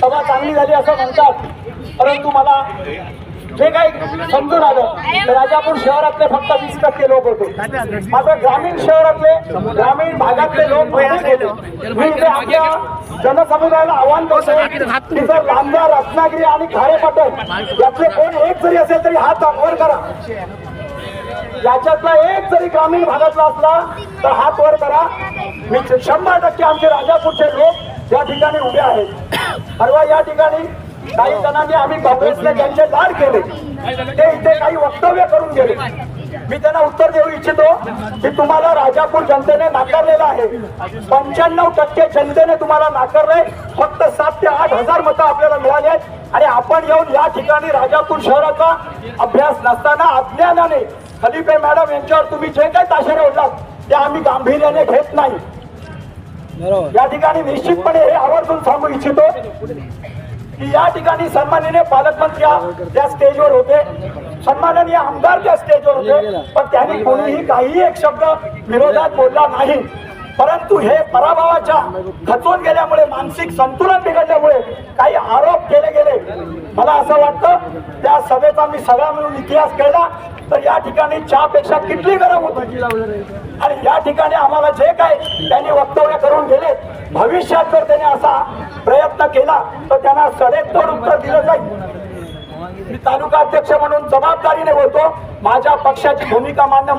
सभा चांगली झाली असं म्हणतात. परंतु मला जे काही समजून आलं तर राजापूर शहरातले फक्त वीस टक्के लोक होते. मात्र ग्रामीण शहरातले ग्रामीण भागातले लोक होते. मी इथे आपल्या जनसमुदायाला आव्हान करतो की जर लांजा रत्नागिरी आणि खारेपाटण यातले कोण एक जरी असेल तरी हात वर करा. याच्यातला एक जरी ग्रामीण भागातला असला तर हात वर करा. मी शंभर टक्के आमचे राजापूरचे लोक या ठिकाणी उभे आहेत. परवा या ठिकाणी काही जणांनी आम्ही काँग्रेसने ज्यांचे लाड केले. ते इथे काही वक्तव्य करून गेले. मी त्यांना उत्तर देऊ इच्छितो की तुम्हाला राजापूर जनतेने नाकारलेलं आहे. पंच्याण्णव टक्के जनतेने तुम्हाला नाकारलंय. फक्त सात ते आठ हजार मतं आपल्याला मिळाली आहेत. आणि आपण येऊन या ठिकाणी राजापूर शहराचा अभ्यास नसताना अज्ञानाने खलिफे मॅडम यांच्यावर तुम्ही जे काही ताशेरे ओढलात ते आम्ही गांभीर्याने घेत नाही. या ठिकाणी निश्चितपणे हे आवर्जून सांगू इच्छितो की या ठिकाणी सन्माननीय पालकमंत्री त्या स्टेजवर होते सन्माननीय आमदार त्या स्टेजवर होते पण त्यांनी कोणीही काही एक शब्द विरोधात बोलला नाही. परंतु हे पराभवाच्या खचून गेल्यामुळे मानसिक संतुलन बिघडल्यामुळे काही आरोप केले गेले. मला असं वाटतं त्या सभेचा मी सगळा मिळून इतिहास केला तर या ठिकाणी चहापेक्षा कितली गरम होती? आणि या ठिकाणी आम्हाला जे काय त्यांनी वक्तव्य करून गेले भविष्यात जर त्याने असा प्रयत्न केला तर त्यांना सडेतोड उत्तर दिलं जाईल. मी तालुका अध्यक्ष म्हणून जबाबदारीने बोलतो माझ्या पक्षाची भूमिका मान्य